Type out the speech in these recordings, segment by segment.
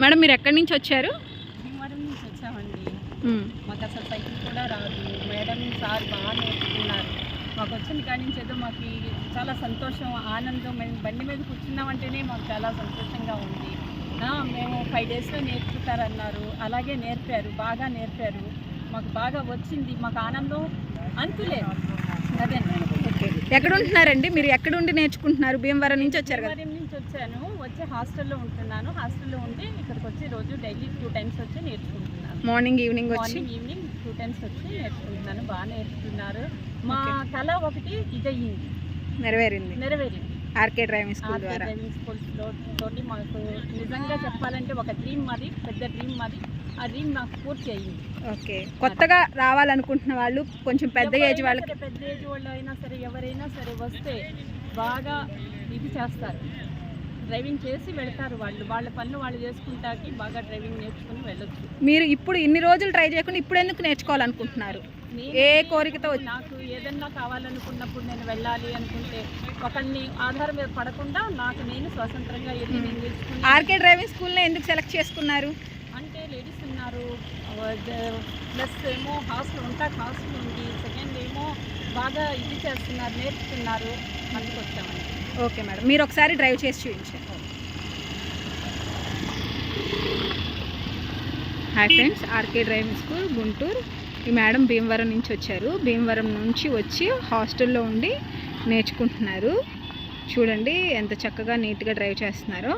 Madam మీరు ఎక్కడి నుంచి వచ్చారు? భీమవరం నుంచి వచ్చామండి. మాకు అసలు సైకిల్ కూడా రాదు. మేడం సార్ బాగా నేర్చుకున్నారు. మాకు వచ్చిన కాడి నుంచి ఏదో మాకు చాలా సంతోషం ఆనందం. మేము బండి మీద కూర్చున్నామంటేనే మాకు చాలా సంతోషంగా ఉంది. మేము ఫైవ్ డేస్లో నేర్పుతారన్నారు. అలాగే నేర్పారు బాగా నేర్పారు. మాకు బాగా వచ్చింది. మాకు ఆనందం అంతులేదు అదే. ఎక్కడ ఉంటున్నారండి మీరు ఎక్కడ ఉండి నేర్చుకుంటున్నారు? భీమవరం నుంచి వచ్చారు భీమవరం నుంచి వచ్చాను. వచ్చి హాస్టల్లో ఉంటున్నాను. హాస్టల్లో ఉండి ఇక్కడికి వచ్చి రోజు డైలీ టూ టైమ్స్ వచ్చి నేర్చుకుంటున్నాను. మార్నింగ్ ఈవినింగ్ వచ్చి? మార్నింగ్ ఈవినింగ్ టూ టైమ్స్ వచ్చి నేర్చుకుంటున్నాను. బాగా నేర్పుతున్నారు మా కళ ఒకటి ఇదయ్యింది నెరవేరింది. నెరవేరింది. ఆర్కే డ్రైవింగ్ స్కూల్ ద్వారా. డ్రైవింగ్ స్కూల్స్లో తోటి మాకు నిజంగా చెప్పాలంటే ఒక డ్రీమ్ మాది పెద్ద డ్రీమ్ మాది. ఆ డ్రీమ్ నాకు పూర్తి అయ్యింది ఓకే. కొత్తగా రావాలనుకుంటున్న వాళ్ళు కొంచెం పెద్ద ఏజ్ వాళ్ళకి పెద్ద ఏజ్ వాళ్ళు అయినా సరే ఎవరైనా సరే వస్తే బాగా ఇది చేస్తారు. డ్రైవింగ్ చేసి వెళ్తారు వాళ్ళు. వాళ్ళ పనులు వాళ్ళు చేసుకుంటాకి బాగా డ్రైవింగ్ నేర్చుకుని వెళ్ళొచ్చు. మీరు ఇప్పుడు ఇన్ని రోజులు ట్రై చేయకుండా ఇప్పుడు ఎందుకు నేర్చుకోవాలనుకుంటున్నారు? నేను ఏ కోరికతో నాకు ఏదన్నా కావాలనుకున్నప్పుడు నేను వెళ్ళాలి అనుకుంటే ఒకరిని ఆధారం మీద పడకుండా నాకు నేను స్వతంత్రంగా వెళ్ళి నేను నేర్చుకున్నాను ఆర్కే డ్రైవింగ్ స్కూల్ని ఎందుకు సెలెక్ట్ చేసుకున్నారు? అంటే లేడీస్ ఉన్నారు. ప్లస్ ఏమో హాస్టల్ ఉంటాక హాస్టల్ ఉంది. బాగా ఇది చేస్తున్నారు నేర్పుతున్నారు అందుకు వచ్చామండి. Okay madam. మీరు ఒకసారి డ్రైవ్ చేసి చూపించండి. Hi friends RK driving school Guntur. ఈ మేడం భీమవరం నుంచి వచ్చారు. భీమవరం నుంచి వచ్చి హాస్టల్లో ఉండి నేర్చుకుంటున్నారు. చూడండి ఎంత చక్కగా నీట్గా డ్రైవ్ చేస్తున్నారో.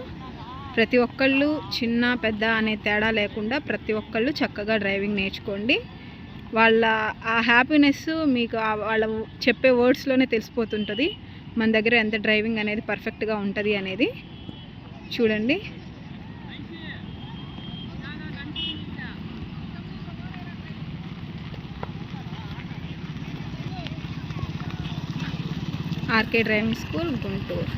ప్రతి ఒక్కళ్ళు చిన్న పెద్ద అనే తేడా లేకుండా ప్రతి ఒక్కళ్ళు చక్కగా డ్రైవింగ్ నేర్చుకోండి. వాళ్ళ ఆ హ్యాపీనెస్ మీకు వాళ్ళ చెప్పే వర్డ్స్లోనే తెలిసిపోతుంటుంది. మన దగ్గర ఎంత డ్రైవింగ్ అనేది పర్ఫెక్ట్గా ఉంటుంది అనేది. చూడండి. RK driving school Guntur.